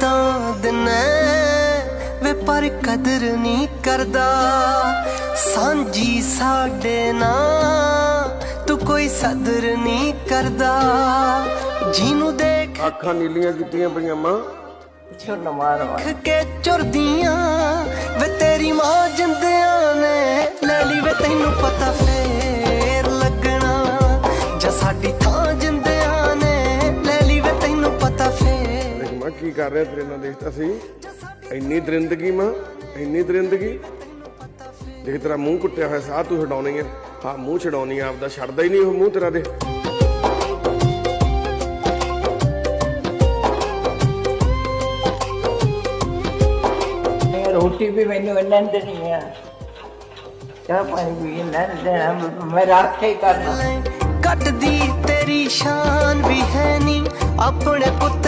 ਤਾਂ ਦਿਨੇ ਵੇ ਪਰ ਕਦਰ ਨਹੀਂ ਕਰਦਾ। ਸਾਂਝੀ ਸਾਡੇ ਨਾਲ ਤੂੰ ਕੋਈ ਸਦਰ ਨਹੀਂ ਕਰਦਾ। ਜਿਹਨੂੰ ਦੇਖ ਅੱਖਾਂ ਨੀਲੀਆਂ ਕੀਤੀਆਂ ਪਈਆਂ ਮਾਂ। ਛੁੱਟ ਮਾਰ ਮਾਰ ਦੇਖ ਕੇ ਚੁਰਦੀਆਂ ਵੇ ਤੇਰੀ ਮਾਂ ਜਿੰਦਿਆਂ ਨੇ ਲੈ ਲਈ ਵੇ ਤੈਨੂੰ ਪਤਾ ਫੇਰ ਮਾਂ ਕੀ ਕਰ ਰਿਹਾ ਤੇਰੇ ਨਾਲ ਦੇਖਤਾ ਸੀ? ਇੰਨੀ ਦਰਿੰਦਗੀ ਮਾਂ ਇੰਨੀ ਦਰਿੰਦਗੀ। ਦੇਖ ਤੇਰਾ ਮੂੰਹ ਕੁੱਟਿਆ ਹੋਇਆ ਸਾਹ ਤੂੰ ਛਡਾਉਣੀ ਹੈ ਹਾਂ ਮੂੰਹ ਛਡਾਉਣੀ ਆ ਆਪਦਾ ਛੱਡਦਾ ਹੀ ਨਹੀਂ ਉਹ ਮੂੰਹ ਤੇਰਾ ਦੇ ਰੋਟੀ ਵੀ ਮੈਨੂੰ ਇਹਨਾਂ ਦੇ ਨਹੀਂ ਆ। ਚਾਹ ਪਾਣੀ ਵੀ ਇਹਨਾਂ ਨੇ ਦੇਣਾ ਮੈਂ ਰਾਖੇ ਹੀ ਕਰਨਾ। ਕੱਟਦੀ ਤੇਰੀ ਸ਼ਾਨ ਵੀ ਹੈ ਨਹੀਂ ਆਪਣੇ ਪੁੱਤ ਨਾਲ